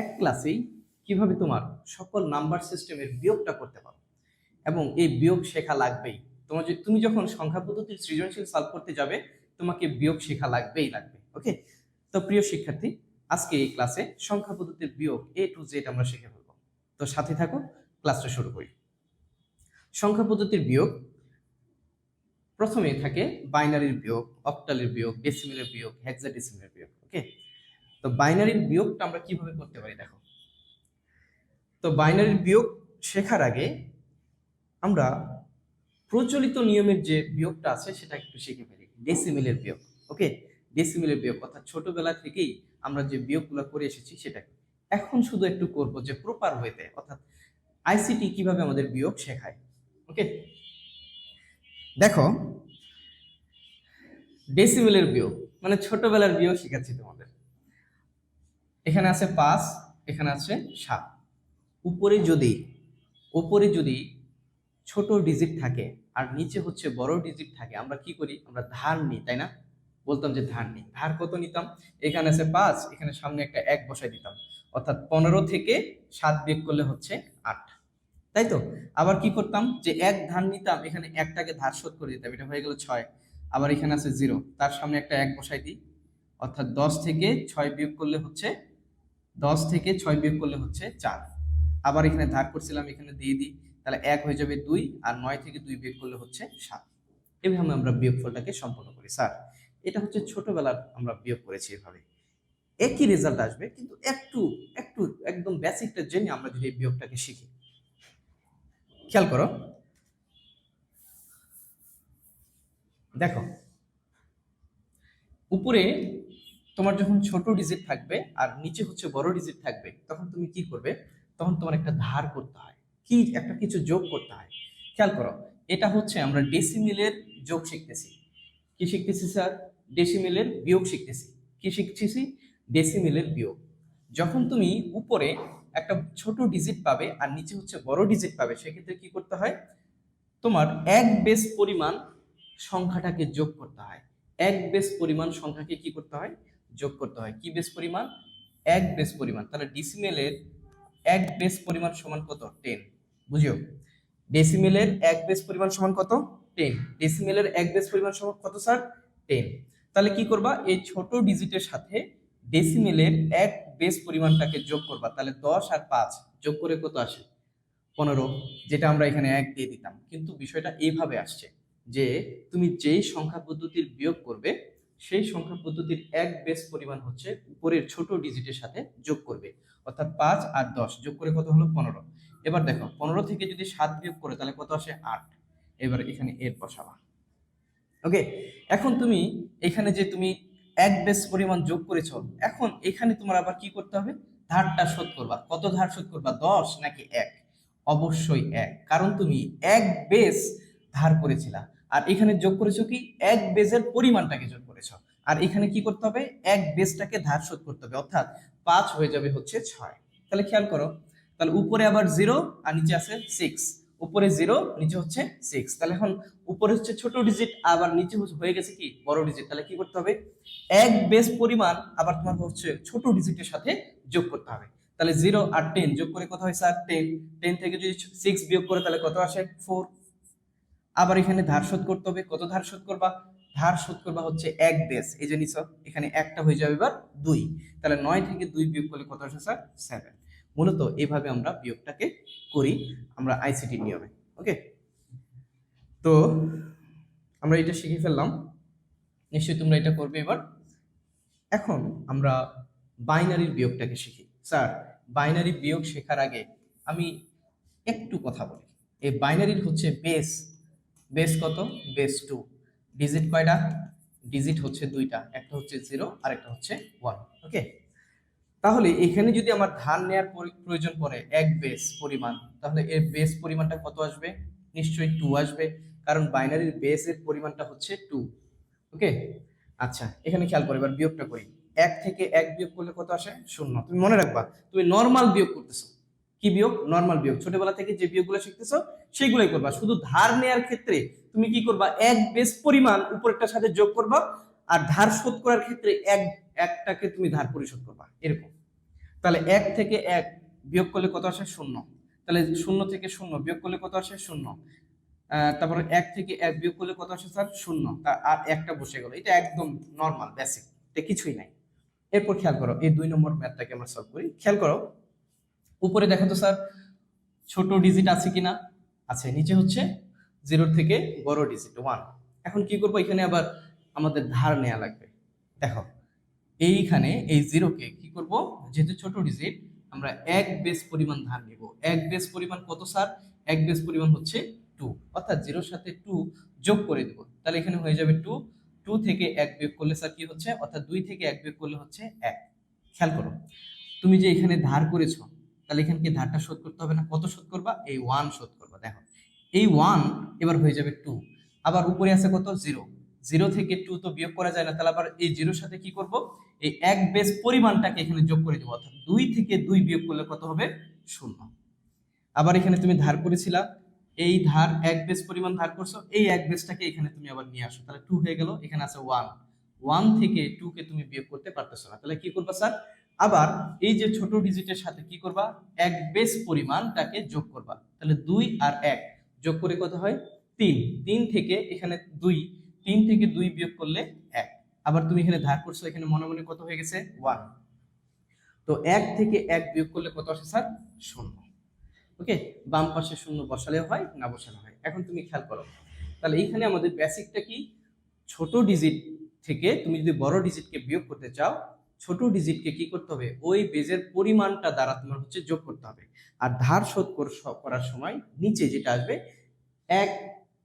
এক ক্লাসেই কীভাবে তোমার সকল নাম্বার সিস্টেমের বিয়োগটা করতে পারো? এবং এই বিয়োগ শেখা লাগবেই। তোমার তুমি যখন সংখ্যা পদ্ধতির সৃজনশীল সলভ করতে যাবে, তোমাকে বিয়োগ শেখা লাগবেই লাগবে ওকে তো প্রিয় শিক্ষার্থী, আজকে এই ক্লাসে সংখ্যা পদ্ধতির বিয়োগ এ টু জেড আমরা শিখে ফেলব। তো সাথে থাকো, ক্লাসটা শুরু করি। সংখ্যা পদ্ধতির বিয়োগ প্রথমে থাকে বাইনারির বিয়োগ, অক্টালের বিয়োগ ডেসিমেলের বিয়োগ হেক্সাডেসিমেলের বিয়োগ ওকে তো বাইনারির বিয়োগটা আমরা কীভাবে করতে পারি দেখো। তো বাইনারির বিয়োগ শেখার আগে আমরা প্রচলিত নিয়মের যে বিয়োগটা আছে সেটা একটু শিখে ফেলি। ডেসিমেলের বিয়োগ ওকে ডেসিমেলের বিয়োগ, অর্থাৎ ছোটবেলা থেকেই আমরা যে বিয়োগগুলো করে এসেছি সেটা এখন শুধু একটু করব যে প্রপার ওয়েতে অর্থাৎ আইসিটি কীভাবে আমাদের বিয়োগ শেখায় ওকে দেখো ডেসিমেলের বিয়োগ মানে ছোটবেলার বিয়োগ শেখাচ্ছি তোমাদের। এখানে আছে পাঁচ, এখানে আছে সাত। উপরে যদি উপরে যদি ছোট ডিজিট থাকে আর নিচে হচ্ছে বড় ডিজিট থাকে, আমরা কি করি? আমরা ধার নিই, তাই না? বলতাম যে ধার নিই। ধার কত নিতাম? এখানে আছে পাঁচ, এখানে সামনে একটা এক বসাই দিতাম। অর্থাৎ পনেরো থেকে সাত বিয়োগ করলে হচ্ছে আট। তাই তো? আবার কি করতাম? যে এক ধার নিতাম, এখানে একটাকে ধার শোধ করে দিতাম, এটা হয়ে গেল ছয়। আবার এখানে আছে জিরো, তার সামনে একটা এক বসাই দিই। অর্থাৎ দশ থেকে ছয় বিয়োগ করলে হচ্ছে দশ থেকে ছয় বিয়োগ করলে হচ্ছে চার। আবার এখানে ধার করছিলাম, এখানে দিয়ে দিই, তাহলে এক হয়ে যাবে দুই আর নয় থেকে দুই বিয়োগ করলে হচ্ছে সাত। এভাবে আমরা বিয়োগফলটাকে সম্পন্ন করি, স্যার। এটা হচ্ছে ছোটবেলার আমরা বিয়োগ করেছি এভাবে। একই রেজাল্ট আসবে, কিন্তু একটু একটু, একদম বেসিকটা জেনে আমরা যদি বিয়োগটাকে শিখি। খেয়াল করো। দেখো, উপরে তোমার যখন ছোট ডিজিট থাকবে আর নিচে হচ্ছে বড় ডিজিট থাকবে, তখন তুমি কি করবে? তখন তোমার একটা ধার করতে হয়। কি? একটা কিছু যোগ করতে হয়। খেয়াল করো, এটা হচ্ছে আমরা ডেসিমিলের যোগ শিখতেছি। কি শিখতেছি স্যার? ডেসিমিলের বিয়োগ শিখতেছি। কি শিখতেছি? ডেসিমিলের বিয়োগ। যখন তুমি উপরে একটা ছোট ডিজিট পাবে আর নিচে হচ্ছে বড় ডিজিট পাবে, সেক্ষেত্রে কি করতে হয়? তোমার এক বেস পরিমাণ সংখ্যাটাকে যোগ করতে হয়। এক বেস পরিমাণ সংখ্যাকে কি করতে হয়? যোগ করতে হয়। কি বেস পরিমাণ? এক বেস পরিমাণ। তাহলে ডিসিমেলের এক বেস পরিমাণ সমান কত? টেন বুঝিও ডেসিমেলের এক বেশ পরিমাণ সমান কত? টেন ডেসিমেলের এক বেশ পরিমাণ সমান কত স্যার টেন তাহলে কি করবা? এই ছোট ডিজিটের সাথে ডেসিমেলের এক বেস পরিমাণটাকে যোগ করবা। তাহলে দশ আর পাঁচ যোগ করে কত আসে? পনেরো, যেটা আমরা এখানে এক দিয়ে দিতাম। কিন্তু বিষয়টা এইভাবে আসছে যে, তুমি যেই সংখ্যা পদ্ধতির বিয়োগ করবে সেই সংখ্যা পদ্ধতির এক বেস পরিমাণ হচ্ছে উপরের ছোট ডিজিটের সাথে যোগ করবে। অর্থাৎ পাঁচ আর দশ যোগ করে কত হলো পনেরো। এবার দেখো, পনেরো থেকে যদি সাত বিয়োগ করে, তাহলে কত আসে আট। এবার এখানে এর বসাবা। ওকে এখন তুমি এখানে যে তুমি এক বেস পরিমাণ যোগ করেছ, এখন এখানে তোমার আবার কি করতে হবে? ধারটা শোধ করবা। কত ধার শোধ করবা? দশ নাকি এক? অবশ্যই এক। কারণ তুমি এক বেস ধার করেছিলা। আর এখানে যোগ করেছ কি? এক বেজের পরিমাণটাকে যোগ করেছ। আর এখানে কি করতে হবে? এক বেজটাকে ধার শোধ করতে হবে। অর্থাৎ পাঁচ হয়ে যাবে হচ্ছে ছয়। তাহলে খেয়াল করো, তাহলে উপরে আবার জিরো আর নিচে আছে সিক্স উপরে জিরো নিচে হচ্ছে সিক্স তাহলে এখন উপরে হচ্ছে ছোট ডিজিট আবার নিচে হয়ে গেছে কি? বড় ডিজিট তাহলে কি করতে হবে? এক বেস পরিমাণ আবার তোমার হচ্ছে ছোট ডিজিটের সাথে যোগ করতে হবে। তাহলে জিরো আর টেন যোগ করে কত হয় স্যার টেন টেন থেকে যদি সিক্স বিয়োগ করে, তাহলে কত আসে? ফোর আবার এখানে ধার শোধ করতে হবে। কত ধার শোধ করবা? ধার শোধ করবা হচ্ছে এক বেস এই যে নিছো, এখানে একটা হয়ে যাবে এবার দুই। তাহলে নয় থেকে দুই বিয়োগ করলে কত আসে স্যার? সেভেন। মূলত এইভাবে আমরা বিয়োগটাকে করি আমরা আইসিটি নিয়মে। ওকে? তো আমরা এটা শিখে ফেললাম। নিশ্চয়ই তোমরা এটা করবে এবার। এখন আমরা বাইনারির বিয়োগটাকে শিখি। স্যার, বাইনারি বিয়োগ শেখার আগে আমি একটু কথা বলি। এই বাইনারির হচ্ছে বেস বেস কত? Base two. ডিজিট কয়টা? ডিজিট হচ্ছে দুইটা। একটা হচ্ছে জিরো আর একটা হচ্ছে ওয়ান। ওকে? তাহলে এখানে যদি আমার ধান নেওয়ার পরি- প্রয়োজন পড়ে এক বেস পরিমাণ, তাহলে এর বেস পরিমাণটা কত আসবে? নিশ্চয়ই টু আসবে, কারণ বাইনারির বেসের পরিমাণটা হচ্ছে টু ওকে? আচ্ছা এখানে খেয়াল করে, এবার বিয়োগটা করি। এক থেকে এক বিয়োগ করলে কত আসে? শূন্য। তুমি মনে রাখবা, তুমি নর্মাল বিয়োগ করতেছো। কি বিয়োগ? নর্মাল বিয়োগ। ছোটবেলা থেকে যে বিয়োগগুলো শিখতেছো সেগুলোই করবা। শুধু ধার নেওয়ার ক্ষেত্রে তুমি কি করবা? এক বেস পরিমাণ উপরেরটার সাথে যোগ করবা আর ধার শোধ করার ক্ষেত্রে এক, একটাকে তুমি ধার পরিশোধ করবা। এরকম। তাহলে এক থেকে এক বিয়োগ করলে কত আসে? শূন্য। তাহলে শূন্য থেকে শূন্য বিয়োগ করলে কত আসে? শূন্য। তারপরে এক থেকে এক বিয়োগ করলে কত আসে স্যার? শূন্য। আর একটা বসে গেল। এটা একদম নর্মাল বেসিক এটা কিছুই নাই। এরপর খেয়াল করো, এই দুই নম্বর ম্যাথটাকে আমরা সলভ করি। খেয়াল করো উপরে দেখো তো স্যার, ছোট ডিজিট আছে কি না আছে, নিচে হচ্ছে জিরো থেকে বড় ডিজিট ওয়ান এখন কি করব? এখানে আবার আমাদের ধার নেওয়া লাগবে। দেখো, এইখানে এই জিরোকে কি করব? যেহেতু ছোট ডিজিট আমরা এক বেস পরিমাণ ধার নিব। এক বেস পরিমাণ কত স্যার? এক বেস পরিমাণ হচ্ছে টু অর্থাৎ জিরোর সাথে টু যোগ করে দেব। তাহলে এখানে হয়ে যাবে টু টু থেকে এক বিয়োগ করলে স্যার কি হচ্ছে? অর্থাৎ দুই থেকে এক বিয়োগ করলে হচ্ছে এক। খেয়াল করো, তুমি যে এখানে ধার করেছ তাহলে এখানে কি ধারটা শোধ করতে হবে না? কত শোধ করবা? এই ওয়ান শোধ করবা, দেখো। এই ওয়ান এবার হয়ে যাবে টু আবার উপরে আছে কত? জিরো জিরো থেকে টু তো বিয়োগ করা যায় না, তাহলে আবার এই জিরোর সাথে কি করব? এই এক বেস পরিমাণটাকে এখানে যোগ করে দেবো, অর্থাৎ দুই থেকে দুই বিয়োগ করলে কত হবে? শূন্য। আবার এখানে তুমি ধার করেছিলা, এই ধার এক বেস পরিমাণ ধার করছ, এই এক বেসটাকে এখানে তুমি আবার নিয়ে আসো। তাহলে টু হয়ে গেল, এখানে আছে ওয়ান ওয়ান থেকে টু কে তুমি বিয়োগ করতে পারতেছো না। তাহলে কি করবা স্যার আবার এই যে ছোট ডিজিটের সাথে কি করবা? এক বেস পরিমাণটাকে যোগ করবা। তাহলে দুই আর এক যোগ করে কত হয়? তিন। তিন থেকে এখানে দুই। তিন থেকে দুই বিয়োগ করলে এক। আবার তুমি এখানে ধার করছ, এখানে মনে মনে কত হয়ে গেছে? ওয়ান। তো এক থেকে এক বিয়োগ করলে কত আসে স্যার? শূন্য। ওকে? বাম পাশে শূন্য বসালে হয়, না বসালে হয়। এখন তুমি খেয়াল করো। তাহলে এইখানে আমাদের বেসিকটা কি? ছোট ডিজিট থেকে তুমি যদি বড় ডিজিটকে বিয়োগ করতে চাও ছোট ডিজিটকে কি করতে হবে? ওই বেজের পরিমাণটা দ্বারা তোমার হচ্ছে যোগ করতে হবে। আর ধার শোধ করার সময় নিচে যেটা আসবে, এক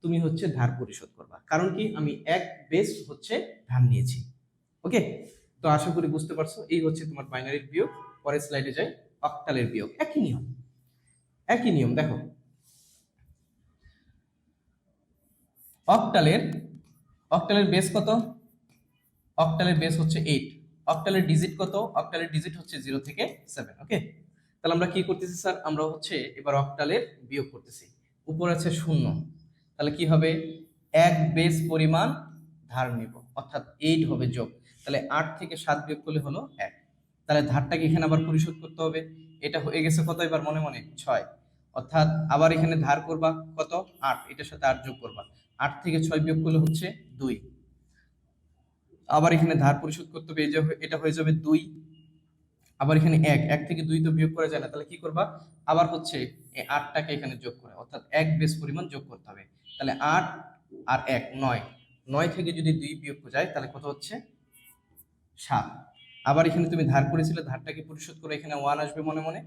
তুমি হচ্ছে ধার পরিশোধ করবা। কারণ কি? আমি এক বেস হচ্ছে ধার নিয়েছি। ওকে? তো আশা করি বুঝতে পারছ, এই হচ্ছে তোমার বাইনারির বিয়োগ। পরের স্লাইডে যাই অক্টালের বিয়োগ। একই নিয়ম। একই নিয়ম, দেখো। অক্টালের অক্টালের বেস কত? অক্টালের বেস হচ্ছে এইট অক্টালের ডিজিট কত? অক্টালের ডিজিট হচ্ছে জিরো থেকে সেভেন ওকে তাহলে আমরা কি করতেছি স্যার আমরা হচ্ছে এবার অক্টালের বিয়োগ করতেছি। উপর আছে শূন্য। তাহলে কি হবে? এক বেস পরিমাণ ধার নিব, অর্থাৎ এইট হবে যোগ। তাহলে আট থেকে সাত বিয়োগ করলে হলো এক। তাহলে ধারটাকে এখানে আবার পরিশোধ করতে হবে। এটা হয়ে গেছে কত এবার মনে মনে? ছয়। অর্থাৎ আবার এখানে ধার করবা কত? আট। এটার সাথে আট যোগ করবা। আট থেকে ছয় বিয়োগ করলে হচ্ছে দুই। আবার এখানে ধার পরিশোধ করতে হবে এটা হয়ে যাবে দুই। আবার এখানে এক এক থেকে দুই তো বিয়োগ করা যায় না, তাহলে কি করবা? আবার হচ্ছে আটটাকে এখানে যোগ করে, অর্থাৎ এক বেস পরিমাণ যোগ করতে হবে। তাহলে আট আর এক, নয়। নয় থেকে যদি দুই বিয়োগ যায়, তাহলে কত হচ্ছে? সাত। আবার এখানে তুমি ধার করেছিলে, ধারটাকে পরিশোধ করে, এখানে ওয়ান আসবে মনে মনে,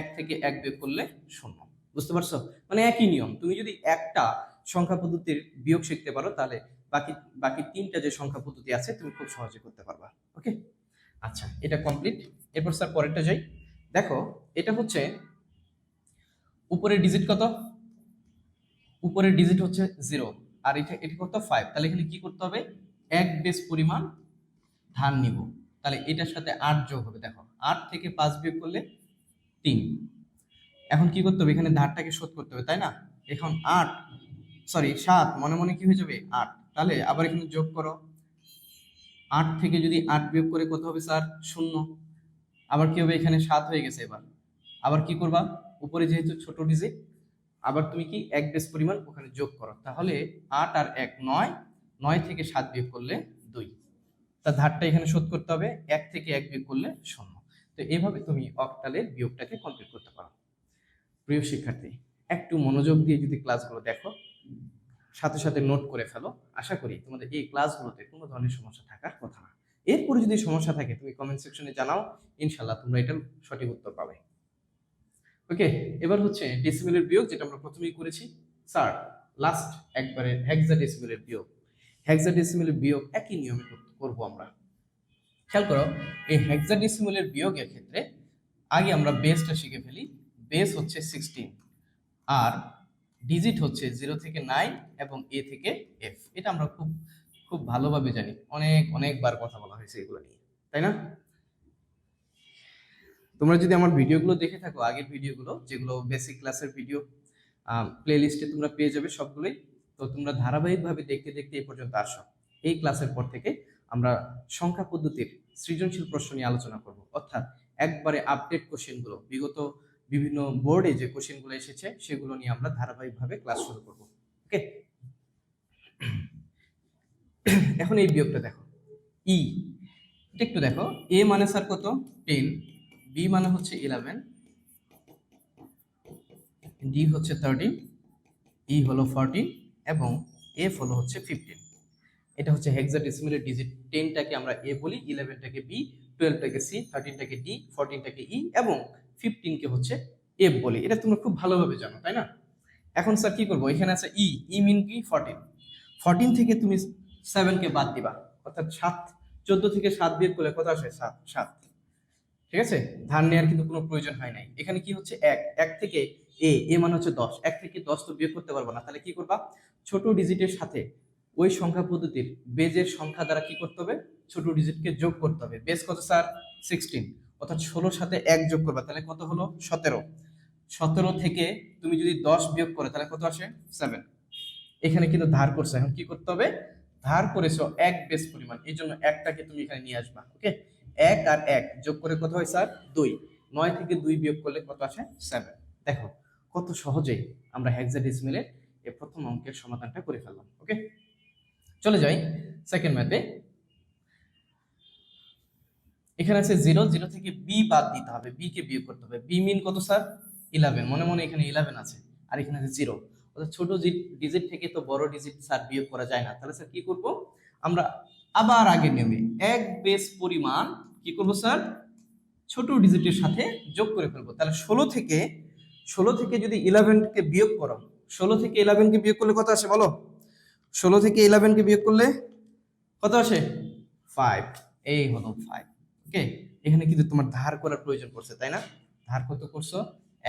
এক থেকে এক বিয়োগ করলে শূন্য। বুঝতে পারছ? মানে একই নিয়ম, তুমি যদি একটা সংখ্যা পদ্ধতির বিয়োগ শিখতে পারো, তাহলে বাকি বাকি তিনটা যে সংখ্যা পদ্ধতি আছে, তুমি খুব সহজে করতে পারবা ওকে আচ্ছা এটা কমপ্লিট এরপর স্যার পরেরটা যাই। দেখো, এটা হচ্ছে উপরের ডিজিট কত? উপরের ডিজিট হচ্ছে জিরো আর এটা এটা কত? ফাইভ তাহলে এখানে কি করতে হবে? এক বেস পরিমাণ ধান নিব। তাহলে এটার সাথে আট যোগ হবে, দেখো। আট থেকে পাঁচ বিয়োগ করলে তিন। এখন কি করতে হবে? এখানে ধারটাকে শোধ করতে হবে, তাই না? এখন আট সরি সাত, মনে মনে কি হয়ে যাবে? আট। তাহলে আবার এখানে যোগ করো। আট থেকে যদি আট বিয়োগ করে কত হবে স্যার? শূন্য। আবার কি হবে? এখানে সাত হয়ে গেছে এবার। আবার কি করবা? উপরে যেহেতু ছোট ডিজিট আবার তুমি কি এক বেস পরিমাণ ওখানে যোগ করো। তাহলে আট আর এক নয় নয় থেকে সাত বিয়োগ করলে দুই। তা ধারটা এখানে শোধ করতে হবে। এক থেকে এক বিয়োগ করলে শূন্য। তো এভাবে তুমি অক্টালের বিয়োগটাকে কমপ্লিট করতে পারো। প্রিয় শিক্ষার্থী, একটু মনোযোগ দিয়ে যদি ক্লাসগুলো দেখো সাথে সাথে নোট করে ফেলো। আশা করি তোমাদের এই ক্লাসগুলোতে কোনো ধরনের সমস্যা থাকার কথা না। এরপরে যদি সমস্যা থাকে, তুমি কমেন্ট সেকশনে জানাও। ইনশাল্লাহ তোমরা এটার সঠিক উত্তর পাবে। ওকে এবার হচ্ছে ডেসিমেলের বিয়োগ যেটা আমরা প্রথমেই করেছি। স্যার লাস্ট একবারে হেক্সা ডেসিমেলের বিয়োগ। হেক্সা ডেসিমেলের বিয়োগ একই নিয়মে কর- করব আমরা। খেয়াল করো, এই হেক্সা ডেসিমেলের বিয়োগের ক্ষেত্রে আগে আমরা বেসটা শিখে ফেলি। বেস হচ্ছে সিক্সটিন আর ডিজিট হচ্ছে জিরো থেকে নাইন এবং এ থেকে এফ এটা আমরা খুব খুব ভালোভাবে জানি। অনেক, অনেকবার কথা বলা হয়েছে এগুলো নিয়ে। তাই না? তোমরা যদি আমার ভিডিওগুলো দেখে থাকো, আগের ভিডিওগুলো, যেগুলো বেসিক ক্লাসের ভিডিও প্লে লিস্টে তোমরা পেয়ে যাবে সবগুলোই, তো তোমরা ধারাবাহিকভাবে দেখতে দেখতে এই পর্যন্ত আসো। এই ক্লাসের পর থেকে আমরা সংখ্যা পদ্ধতির সৃজনশীল প্রশ্ন নিয়ে আলোচনা করব। অর্থাৎ একবারে আপডেট কোশ্চেনগুলো বিগত বিভিন্ন বোর্ডে যে কোশ্চেনগুলো এসেছে, সেগুলো নিয়ে আমরা ধারাবাহিকভাবে ক্লাস শুরু করব। ওকে এখন এই বিয়োগটা দেখো। ই এটা একটু দেখো। এ মানে স্যার কত? টেন বি মানে হচ্ছে ইলেভেন ডি হচ্ছে থার্টিন ই হলো ফোরটিন এবং এফ হলো হচ্ছে ফিফটিন এটা হচ্ছে হেক্সাডেসিমেলের ডিজিট টেনটাকে আমরা এ বলি ইলেভেনটাকে বি টুয়েলভটাকে সি থার্টিনটাকে ডি ফোরটিনটাকে ই এবং ফিফটিনকে হচ্ছে এফ বলি। এটা তোমরা খুব ভালোভাবে জানো, তাই না? এখন স্যার কি করব? এখানে আছে ই ই মিন কি? ফর্টিন ফর্টিন থেকে তুমি সেভেনকে বাদ দিবা। অর্থাৎ সাত, চোদ্দ থেকে সাত বিয়োগ করলে কত আসে? সাত সাত। ঠিক আছে? ধার নেওয়ার কিন্তু কোনো প্রয়োজন হয় নাই। এখানে কি হচ্ছে? এক। এক থেকে এ এ মানে হচ্ছে দশ। এক থেকে দশ তো বিয়োগ করতে পারব না। তাহলে কি করবা? ছোট ডিজিটের সাথে ওই সংখ্যা পদ্ধতির বেজের সংখ্যা দ্বারা কি করতে হবে? ছোট ডিজিটকে যোগ করতে হবে। বেজ কত স্যার সিক্সটিন অর্থাৎ ষোলোর সাথে এক যোগ করবা, তাহলে কত হলো? সতেরো। সতেরো থেকে তুমি যদি দশ বিয়োগ করে, তাহলে কত আসে? সেভেন এখানে কিন্তু ধার করছ। এখন কি করতে হবে? ধার করেছ এক বেশ পরিমাণ। এই জন্য একটাকে তুমি এখানে নিয়ে আসবা, ওকে? এক আর এক যোগ করে কত হয় স্যার? দুই। নয় থেকে দুই বিয়োগ করলে কত আসে? সেভেন দেখো, কত সহজেই আমরা হেক্সাডেসিমেলের এই প্রথম অঙ্কের সমাধানটা করে ফেললাম, ওকে? চলে যাই সেকেন্ড ম্যাথে এখানে আছে জিরো জিরো থেকে বি বাদ দিতে হবে বি কে বিয়োগ করতে হবে। বি মিন কত স্যার ইলেভেন মনে মনে এখানে ইলেভেন আছে, আর এখানে আছে জিরো অর্থাৎ ছোট ডিজিট থেকে তো বড় ডিজিট স্যার বিয়োগ করা যায় না। তাহলে স্যার কি করব? আমরা আবার আগে নেমে এক বেস পরিমাণ কি করব স্যার ছোট ডিজিটের সাথে যোগ করে ফেলব। তাহলে ষোলো থেকে ষোলো থেকে যদি ইলেভেনকে বিয়োগ করো, ষোলো থেকে ইলেভেনকে বিয়োগ করলে কত আসে বলো? ষোলো থেকে ইলেভেনকে বিয়োগ করলে কত আসে? ফাইভ এই হলো ফাইভ ওকে? এখানে কিন্তু তোমার ধার করার প্রয়োজন পড়ছে, তাই না? ধার কত করছ?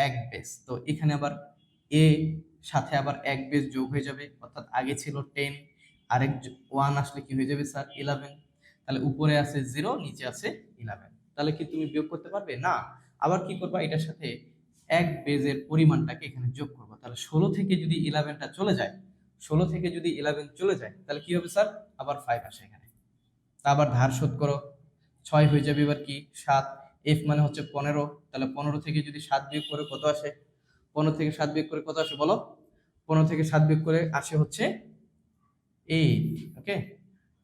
এক বেস তো এখানে আবার এ সাথে আবার এক বেস যোগ হয়ে যাবে, অর্থাৎ আগে ছিল টেন আরেক ওয়ান আসলে কি হয়ে যাবে স্যার ইলেভেন তাহলে উপরে আছে জিরো নিচে আছে ইলেভেন তাহলে কি তুমি বিয়োগ করতে পারবে? না। আবার কি করবা? এটার সাথে এক বেজের পরিমাণটাকে এখানে যোগ করব। তাহলে ষোলো থেকে যদি ইলেভেনটা চলে যায়, ষোলো থেকে যদি ইলেভেন চলে যায়, তাহলে কি হবে স্যার আবার ফাইভ আসে এখানে। তা আবার ধার শোধ করো। ছয় হয়ে যাবে এবার কি? সাত। এফ মানে হচ্ছে পনেরো। তাহলে পনেরো থেকে যদি সাত বিয়োগ করে কত আসে? পনেরো থেকে সাত বিয়োগ করে কত আসে বলো? পনেরো থেকে সাত বিয়োগ করে আসে হচ্ছে এইট ওকে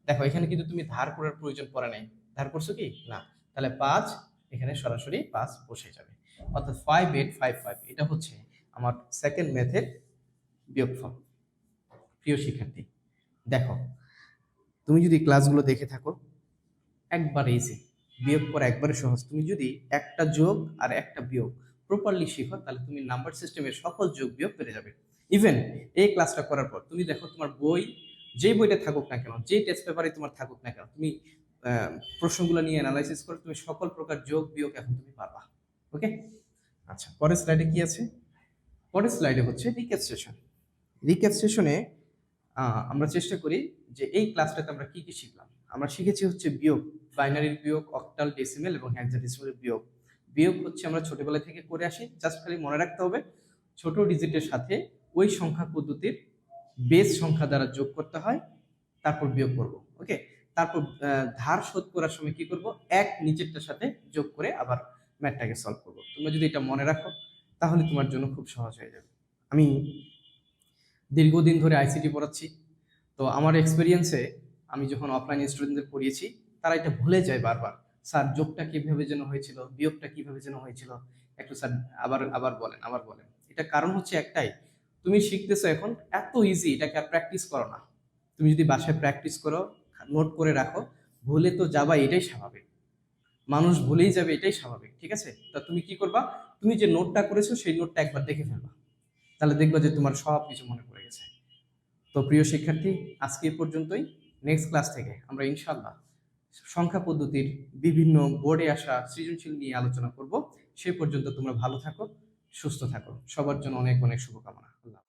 দেখো, এখানে কিন্তু তুমি ধার করার প্রয়োজন পড়ে নাই। ধার করছ কি? না। তাহলে পাঁচ এখানে সরাসরি পাঁচ বসে যাবে। অর্থাৎ ফাইভ এইট ফাইভ ফাইভ এটা হচ্ছে আমার সেকেন্ড মেথের বিয়োগফল। প্রিয় শিক্ষার্থী, দেখো, তুমি যদি ক্লাসগুলো দেখে থাকো একবার ইজি বিয়োগ করা একবারে সহজ। তুমি যদি একটা যোগ আর একটা বিয়োগ প্রপারলি শিখো, তাহলে তুমি নাম্বার সিস্টেমের সকল যোগ বিয়োগ পেরে যাবে। ইভেন এই ক্লাসটা করার পর, তুমি দেখো তোমার বই, যেই বইটা থাকুক না কেন, যেই টেস্ট পেপারে তোমার থাকুক না কেন, তুমি প্রশ্নগুলো নিয়ে অ্যানালাইসিস করে, তুমি সকল প্রকার যোগ বিয়োগ এখন তুমি পারবা। ওকে আচ্ছা পরের স্লাইডে কি আছে? পরের স্লাইডে হচ্ছে রিক্যাপ সেশন রিক্যাপ সেশনে আমরা চেষ্টা করি যে এই ক্লাসটাতে আমরা কি কি শিখলাম। আমরা শিখেছি হচ্ছে বিয়োগ বাইনারির বিয়োগ, অক্টাল ডেসিমেল এবং হেক্সাডেসিমেলের বিয়োগ। বিয়োগ হচ্ছে আমরা ছোটবেলা থেকে করে আসি, জাস্ট খালি মনে রাখতে হবে, ছোট ডিজিটের সাথে ওই সংখ্যা পদ্ধতির বেস সংখ্যা দ্বারা যোগ করতে হয়, তারপর বিয়োগ করব, ওকে? তারপর ধার শোধ করার সময় কি করব? এক নিচেরটার সাথে যোগ করে আবার ম্যাথটাকে সলভ করব। তোমরা যদি এটা মনে রাখো, তাহলে তোমার জন্য খুব সহজ হয়ে যাবে। আমি দীর্ঘদিন ধরে আইসিটি পড়াচ্ছি, তো আমার এক্সপিরিয়েন্সে আমি যখন অফলাইন স্টুডেন্টদের পড়িয়েছি, তারা এটা ভুলে যায় বারবার। স্যার, যোগটা কীভাবে যেন হয়েছিল? বিয়োগটা কীভাবে যেন হয়েছিল? একটু স্যার আবার আবার বলেন আবার বলেন। এটা কারণ হচ্ছে একটাই, তুমি শিখতেছো এখন এত ইজি এটাকে আর প্র্যাকটিস করো না। তুমি যদি বাসায় প্র্যাকটিস করো নোট করে রাখো, ভুলে তো যাবা, এটাই স্বাভাবিক। মানুষ ভুলেই যাবে, এটাই স্বাভাবিক, ঠিক আছে? তা তুমি কি করবা? তুমি যে নোটটা করেছ, সেই নোটটা একবার দেখে ফেলবা। তাহলে দেখবা যে তোমার সব কিছু মনে পড়ে গেছে। তো প্রিয় শিক্ষার্থী, আজকে এ পর্যন্তই। নেক্সট ক্লাস থেকে আমরা ইনশাল্লাহ সংখ্যা পদ্ধতির বিভিন্ন বোর্ডে আসা সৃজনশীল নিয়ে আলোচনা করব। সে পর্যন্ত তোমরা ভালো থাকো, সুস্থ থাকো। সবার জন্য অনেক অনেক শুভকামনা। আল্লাহ।